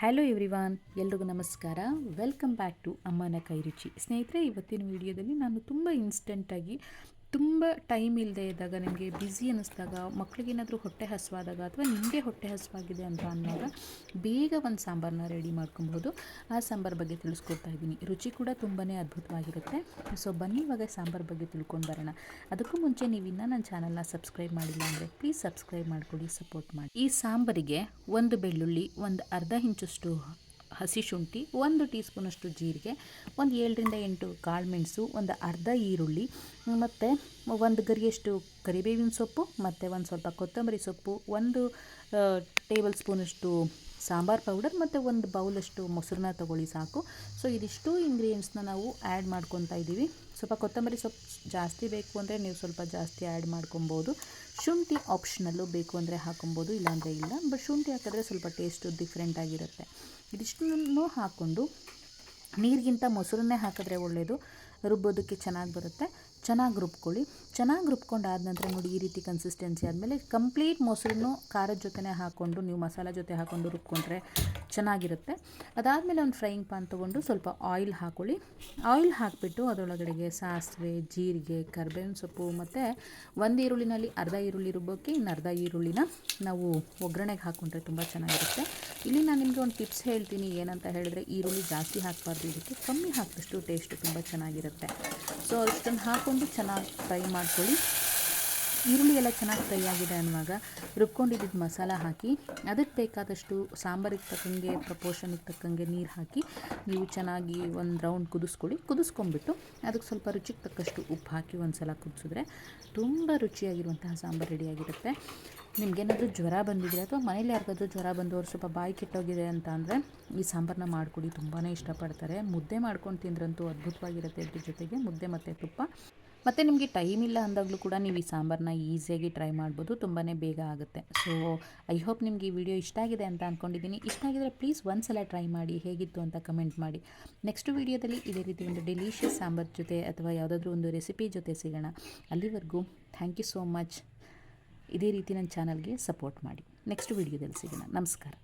Hello everyone ಎಲ್ರಿಗೂ ನಮಸ್ಕಾರ. Welcome back to ಅಮ್ಮನ ಕೈರುಚಿ ಸ್ನೇಹಿತರೆ, ಇವತ್ತಿನ ವಿಡಿಯೋದಲ್ಲಿ ನಾನು ತುಂಬ ಇನ್ಸ್ಟೆಂಟಾಗಿ ತುಂಬ ಟೈಮ್ ಇಲ್ಲದೆ ಇದ್ದಾಗ, ನಿಮಗೆ ಬ್ಯುಸಿ ಅನ್ನಿಸ್ದಾಗ ಮಕ್ಕಳಿಗೇನಾದರೂ ಹೊಟ್ಟೆ ಹಸುವಾದಾಗ ಅಥವಾ ನಿಮಗೆ ಹೊಟ್ಟೆ ಹಸುವಾಗಿದೆ ಅಂತ ಅಂದಾಗ ಬೇಗ ಒಂದು ಸಾಂಬಾರನ್ನ ರೆಡಿ ಮಾಡ್ಕೊಬೋದು ಆ ಸಾಂಬಾರ್ ಬಗ್ಗೆ ತಿಳಿಸ್ಕೊಡ್ತಾ ಇದ್ದೀನಿ. ರುಚಿ ಕೂಡ ತುಂಬಾ ಅದ್ಭುತವಾಗಿರುತ್ತೆ. ಸೊ ಬನ್ನಿ ಇವಾಗ ಸಾಂಬಾರ್ ಬಗ್ಗೆ ತಿಳ್ಕೊಂಡು ಬರೋಣ. ಅದಕ್ಕೂ ಮುಂಚೆ ನೀವು ಇನ್ನೂ ನನ್ನ ಚಾನಲ್ನ ಸಬ್ಸ್ಕ್ರೈಬ್ ಮಾಡಿಲ್ಲ ಅಂದರೆ ಪ್ಲೀಸ್ ಸಬ್ಸ್ಕ್ರೈಬ್ ಮಾಡಿಕೊಡಿ ಸಪೋರ್ಟ್ ಮಾಡಿ. ಈ ಸಾಂಬಾರಿಗೆ ಒಂದು ಬೆಳ್ಳುಳ್ಳಿ, ಒಂದು ಅರ್ಧ ಇಂಚಷ್ಟು ಹಸಿ ಶುಂಠಿ, ಒಂದು ಟೀ ಸ್ಪೂನಷ್ಟು ಜೀರಿಗೆ, ಒಂದು ಏಳರಿಂದ ಎಂಟು ಕಾಳು ಮೆಣಸು, ಒಂದು ಅರ್ಧ ಈರುಳ್ಳಿ ಮತ್ತು ಒಂದು ಗರಿಯಷ್ಟು ಕರಿಬೇವಿನ ಸೊಪ್ಪು, ಮತ್ತು ಒಂದು ಸ್ವಲ್ಪ ಕೊತ್ತಂಬರಿ ಸೊಪ್ಪು, ಒಂದು ಟೇಬಲ್ ಸ್ಪೂನಷ್ಟು ಸಾಂಬಾರ್ ಪೌಡರ್, ಮತ್ತು ಒಂದು ಬೌಲಷ್ಟು ಮೊಸರನ್ನ ತೊಗೊಳ್ಳಿ ಸಾಕು. ಸೊ, ಇದಿಷ್ಟು ಇಂಗ್ರೀಡಿಯೆಂಟ್ಸ್ನ ನಾವು ಆ್ಯಡ್ ಮಾಡ್ಕೊತಾ ಇದ್ದೀವಿ. ಸ್ವಲ್ಪ ಕೊತ್ತಂಬರಿ ಸೊಪ್ಪು ಜಾಸ್ತಿ ಬೇಕು ಅಂದರೆ ನೀವು ಸ್ವಲ್ಪ ಜಾಸ್ತಿ ಆ್ಯಡ್ ಮಾಡ್ಕೊಬೋದು. ಶುಂಠಿ ಆಪ್ಷನಲ್ಲು ಬೇಕು ಅಂದರೆ ಹಾಕೊಬೋದು, ಇಲ್ಲಾಂದರೆ ಇಲ್ಲ. ಬಟ್ ಶುಂಠಿ ಹಾಕಿದ್ರೆ ಸ್ವಲ್ಪ ಟೇಸ್ಟು ಡಿಫ್ರೆಂಟಾಗಿರುತ್ತೆ ಇದಿಷ್ಟನ್ನು ಹಾಕ್ಕೊಂಡು ನೀರಿಗಿಂತ ಮೊಸರನ್ನೇ ಹಾಕಿದ್ರೆ ಒಳ್ಳೆಯದು ರುಬ್ಬೋದಕ್ಕೆ ಚೆನ್ನಾಗಿ ಬರುತ್ತೆ. ಚೆನ್ನಾಗಿ ರುಬ್ಕೊಳ್ಳಿ. ಚೆನ್ನಾಗಿ ರುಬ್ಕೊಂಡು ನಂತರ ನೋಡಿ ಈ ರೀತಿ ಕನ್ಸಿಸ್ಟೆನ್ಸಿ ಆದಮೇಲೆ ಕಂಪ್ಲೀಟ್ ಮೊಸರನ್ನು ಖಾರದ ಜೊತೆನೇ ಹಾಕ್ಕೊಂಡು ನೀವು ಮಸಾಲ ಜೊತೆ ಹಾಕ್ಕೊಂಡು ರುಬ್ಕೊಂಡ್ರೆ ಚೆನ್ನಾಗಿರುತ್ತೆ. ಅದಾದಮೇಲೆ ಒಂದು ಫ್ರೈಯಿಂಗ್ ಪಾನ್ ತೊಗೊಂಡು ಸ್ವಲ್ಪ ಆಯಿಲ್ ಹಾಕ್ಕೊಳ್ಳಿ ಆಯಿಲ್ ಹಾಕಿಬಿಟ್ಟು ಅದರೊಳಗಡೆಗೆ ಸಾಸಿವೆ, ಜೀರಿಗೆ, ಕರ್ಬೇವಿನ ಸೊಪ್ಪು ಮತ್ತು ಒಂದು ಈರುಳ್ಳಿನಲ್ಲಿ ಅರ್ಧ ಈರುಳ್ಳಿ ರುಬ್ಬೋಕ್ಕೆ ಇನ್ನು ಅರ್ಧ ಈರುಳ್ಳಿನ ನಾವು ಒಗ್ಗರಣೆಗೆ ಹಾಕ್ಕೊಂಡ್ರೆ ತುಂಬ ಚೆನ್ನಾಗಿರುತ್ತೆ. ಇಲ್ಲಿ ನಾನು ನಿಮಗೆ ಒಂದು ಟಿಪ್ಸ್ ಹೇಳ್ತೀನಿ. ಏನಂತ ಹೇಳಿದ್ರೆ ಈರುಳ್ಳಿ ಜಾಸ್ತಿ ಹಾಕಬಾರ್ದು. ಇದಕ್ಕೆ ಕಮ್ಮಿ ಹಾಕಿದಷ್ಟು ಟೇಸ್ಟು ತುಂಬ ಚೆನ್ನಾಗಿರುತ್ತೆ. ಸೊ ಅಷ್ಟನ್ನು ಹಾಕ್ಕೊಂಡು ಚೆನ್ನಾಗಿ ಫ್ರೈ ಮಾಡ್ಕೊಳ್ಳಿ. ಈರುಳ್ಳಿ ಎಲ್ಲ ಚೆನ್ನಾಗಿ ಫ್ರೈ ಆಗಿದೆ ಅನ್ನುವಾಗ ರುಬ್ಕೊಂಡಿದ್ದ ಮಸಾಲ ಹಾಕಿ, ಅದಕ್ಕೆ ಬೇಕಾದಷ್ಟು ಸಾಂಬಾರಿಗೆ ತಕ್ಕಂಗೆ ಪ್ರಪೋರ್ಷನಿಗೆ ತಕ್ಕಂಗೆ ನೀರು ಹಾಕಿ, ನೀವು ಚೆನ್ನಾಗಿ ಒಂದು ರೌಂಡ್ ಕುದಿಸ್ಕೊಳ್ಳಿ. ಕುದಿಸ್ಕೊಂಡ್ಬಿಟ್ಟು ಅದಕ್ಕೆ ಸ್ವಲ್ಪ ರುಚಿಗೆ ತಕ್ಕಷ್ಟು ಉಪ್ಪು ಹಾಕಿ ಒಂದು ಸಲ ಕುದಿಸಿದ್ರೆ ತುಂಬ ರುಚಿಯಾಗಿರುವಂತಹ ಸಾಂಬಾರು ರೆಡಿಯಾಗಿರುತ್ತೆ ನಿಮಗೇನಾದರೂ ಜ್ವರ ಬಂದಿದ್ರೆ ಅಥವಾ ಮನೇಲಿ ಯಾರಿಗಾದರೂ ಜ್ವರ ಬಂದು ಅವ್ರು ಸ್ವಲ್ಪ ಬಾಯಿ ಕೆಟ್ಟೋಗಿದೆ ಅಂತ ಅಂದರೆ ಈ ಸಾಂಬಾರನ್ನ ಮಾಡಿಕೊಡಿ. ತುಂಬಾ ಇಷ್ಟಪಡ್ತಾರೆ. ಮುದ್ದೆ ಮಾಡ್ಕೊಂಡು ತಿಂದ್ರಂತೂ ಅದ್ಭುತವಾಗಿರುತ್ತೆ ಇದ್ರ ಜೊತೆಗೆ ಮುದ್ದೆ ಮತ್ತು ತುಪ್ಪ. ಮತ್ತು ನಿಮಗೆ ಟೈಮ್ ಇಲ್ಲ ಅಂದಾಗಲೂ ಕೂಡ ನೀವು ಈ ಸಾಂಬಾರನ್ನ ಈಸಿಯಾಗಿ ಟ್ರೈ ಮಾಡ್ಬೋದು ತುಂಬಾ ಬೇಗ ಆಗುತ್ತೆ. ಸೊ ಐ ಹೋಪ್ ನಿಮಗೆ ಈ ವಿಡಿಯೋ ಇಷ್ಟ ಆಗಿದೆ ಅಂತ ಅಂದ್ಕೊಂಡಿದ್ದೀನಿ ಇಷ್ಟ ಆಗಿದ್ರೆ ಪ್ಲೀಸ್ ಒಂದು ಸಲ ಟ್ರೈ ಮಾಡಿ, ಹೇಗಿತ್ತು ಅಂತ ಕಮೆಂಟ್ ಮಾಡಿ. ನೆಕ್ಸ್ಟ್ ವಿಡಿಯೋದಲ್ಲಿ ಇದೇ ರೀತಿ ಒಂದು ಡೆಲಿಷಿಯಸ್ ಸಾಂಬಾರ್ ಜೊತೆ ಅಥವಾ ಯಾವುದಾದ್ರೂ ಒಂದು ರೆಸಿಪಿ ಜೊತೆ ಸಿಗೋಣ. ಅಲ್ಲಿವರೆಗೂ ಥ್ಯಾಂಕ್ ಯು ಸೋ ಮಚ್ ಇದೇ ರೀತಿ ನನ್ನ ಚಾನಲ್ಗೆ ಸಪೋರ್ಟ್ ಮಾಡಿ. ನೆಕ್ಸ್ಟ್ ವಿಡಿಯೋದಲ್ಲಿ ಸಿಗೋಣ. ನಮಸ್ಕಾರ.